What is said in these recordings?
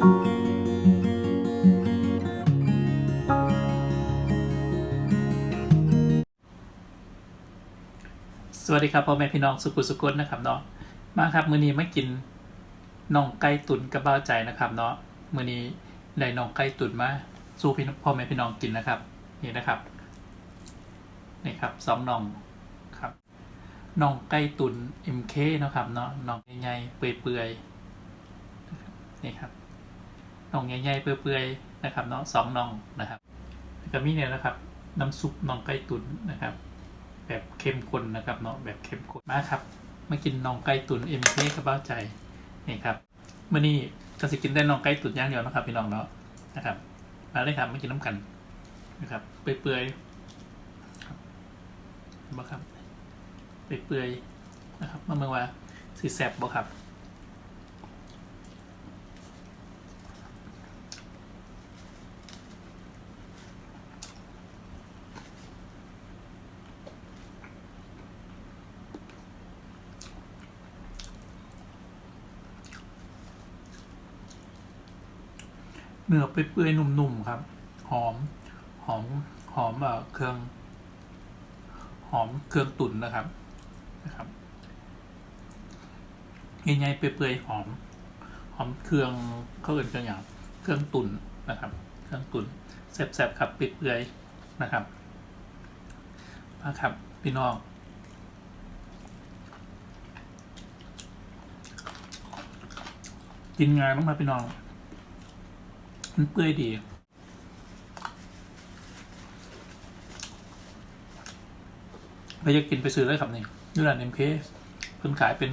สวัสดีครับพ่อแม่พี่น้องสุขุสุขนนะครับเนาะมาครับมื้อนี้มากินน่องไก่ตุ๋นกระเบ้าใจนะครับเนาะมื้อนี้ได้น่องไก่ตุ๋นมาสู้พี่พ่อแม่พี่น้องกินนะครับนี่นะครับนี่ครับสองน่องครับน่องไก่ตุ๋น MK เนะครับเนาะน่องใหญ่ๆเปื่อยๆนี่ครับ น่องใหญ่ๆเปื่อยๆนะครับเนาะสองน่องนะครับก็มีเนี่ยนะครับ น้ำซุปน่องไก่ตุ๋นนะครับ แบบเข้มข้นนะครับเนาะแบบเข้มข้นมาครับมากินน่องไก่ตุ๋นเอ็มเคกระเบ้าใจนี่ครับเมื่อนี้ก็สิกินได้น่องไก่ตุ๋นอย่างเดียวนะครับพี่น้องเนาะนะครับ มาเลยครับมากินน้ำกันนะครับเปื่อยๆบ่ครับเปื่อยๆนะครับมาเมื่อว่าสีแสบบ่ครับ เนื้อเปื่อยๆนุ่มๆครับ หอม หอม หอมเอ่อเครื่อง หอมเครื่องตุ๋นนะครับ นะครับใหญ่ๆเปื่อยๆหอม หอมเครื่องเขาเอื่นเครื่องอย่างเครื่องตุ๋นนะครับ เครื่องตุ๋นแซ่บๆครับเปื่อยๆนะครับมาครับพี่น้องกินงานต้องมาพี่น้อง มันเปื่อยดี ไปจะกินไปซื้อเลยครับนี่นี่ร้านเอ็มเคเพิ่นขายเป็น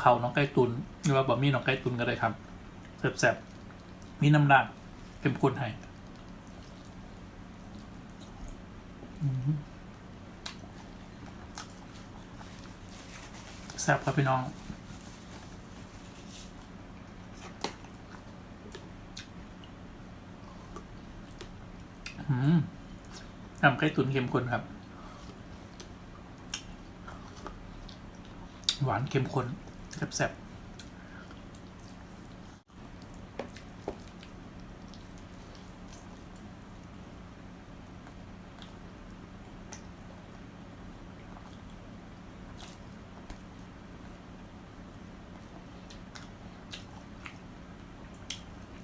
เข่าน้องไก่ตุนหรือว่าบะหมี่น้องไก่ตุนก็ได้ครับแซ่บๆมีน้ำราดเข้มข้นให้แซ่บครับพี่น้อง อืม ทำไก่ตุ๋นเข้มข้นครับ หวานเข้มข้นแซ่บ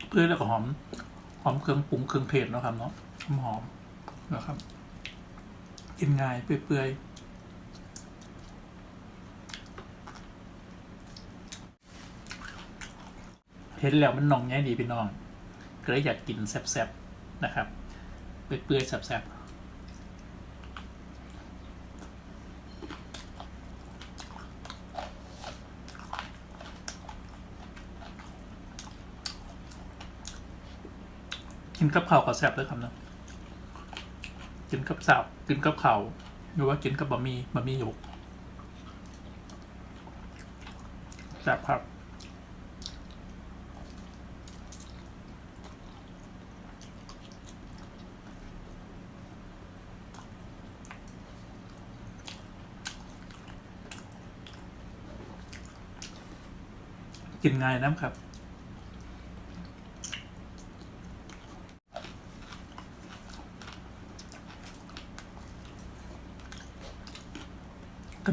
เพื่อแล้วก็หอม หอมเครื่องปรุงเครื่องเทศเนาะครับเนาะหอมหอม นะครับ กินง่ายเปื่อยๆเห็นแล้วมันนองแง่ดีพี่น้องก็เลยอยากกินแซ่บๆนะครับ เปื่อยๆแซ่บๆกินกับข้าวก็แซ่บด้วยครับเนาะ กินกับสับกินกับเขาหรือว่ากินกับบะหมี่บะหมี่หยกแซ่บครับกินง่ายน้ำครับ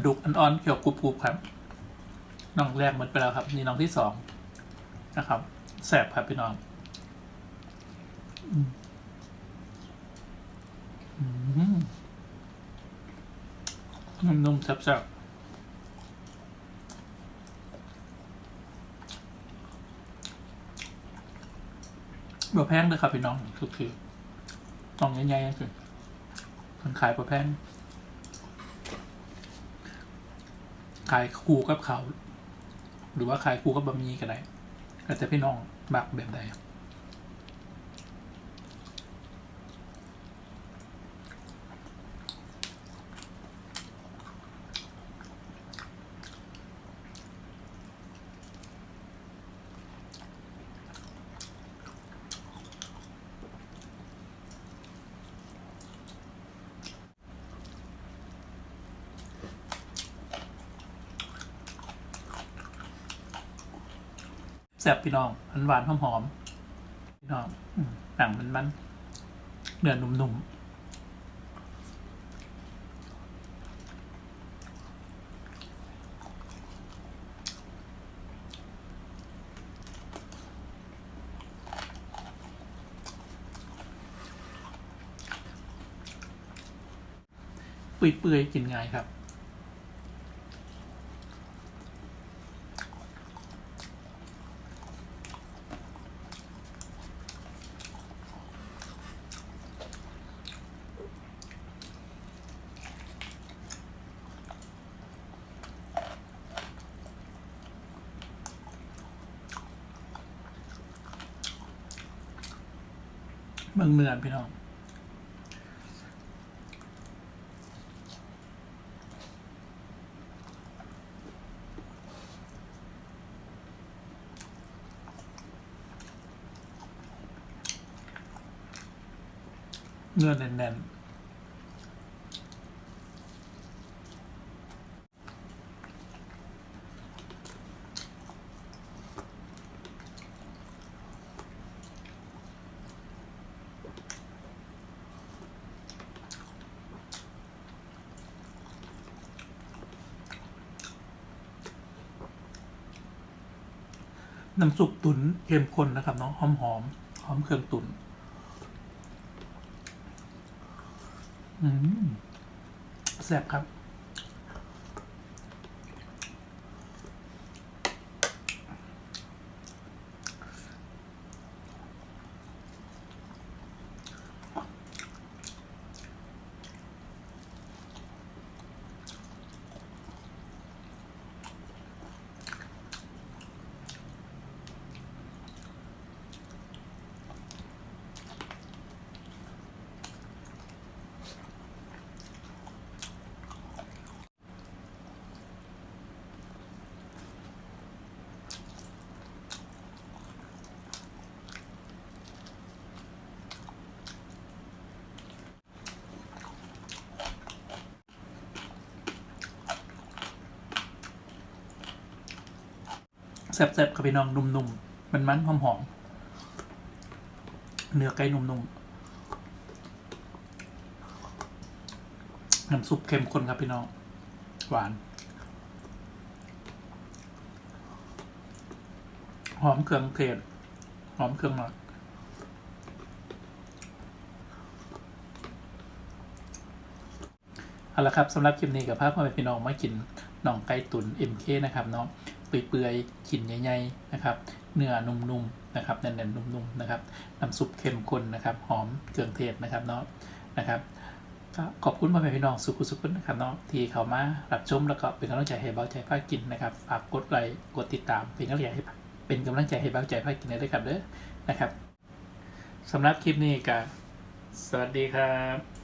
ระดูกอ่อนๆเกี่ยวกรุบๆครับน้องแรกหมดไปแล้วครับ นี่น้องที่สองนะครับแสบครับพี่น้องอืมอืมนุ่มๆแซ่บๆแบบแพงเลยครับพี่น้องคือคือต้องใหญ่ๆคือคนขายแบบแพง ขายคู่กับเขา หรือว่าขายคู่กับบะหมี่ก็ได้อาจจะพี่น้องบักแบบใด แซ่บพี่น้องหวานหวานหอมหอมพี่น้องหนังมันมันเนื้อนุ่มๆเปื่อยๆกินง่ายครับ เมืองเมืองพี่น้องเนื้อแน่นๆ น้ำซุปตุ๋นเค็มข้นนะครับเนาะหอมหอมหอมเครื่องตุ๋นอืมแซ่บครับ แซ่บๆครับพี่น้องนุ่มๆมันมันๆหอมๆเนื้อไก่นุ่มๆน้ำซุปเข้มข้นครับพี่น้อง หวาน หอมเครื่องเทศหอมเครื่องหมักเอาละครับสำหรับคลิปนี้กับภาพพ่อแม่พี่น้องมากินน่องไก่ตุ๋น MK นะครับเนาะ เปื่อยๆกินใหญ่ๆนะครับ เนื้อนุ่มๆนะครับแน่นๆนุ่มๆนะครับน้ำซุปเข้มข้นนะครับ หอมเครื่องเทศนะครับเนาะนะครับขอบคุณพ่อแม่พี่น้องสุขุสุขุนนะครับเนาะที่เข้ามารับชมแล้วก็เป็นกำลังใจให้เบาใจภาคกินนะครับฝากกดไลค์กดติดตามเป็นกำลังใจให้เป็นกำลังใจให้เบาใจภาคกินด้วยครับเด้อนะครับสำหรับคลิปนี้ก็สวัสดีครับ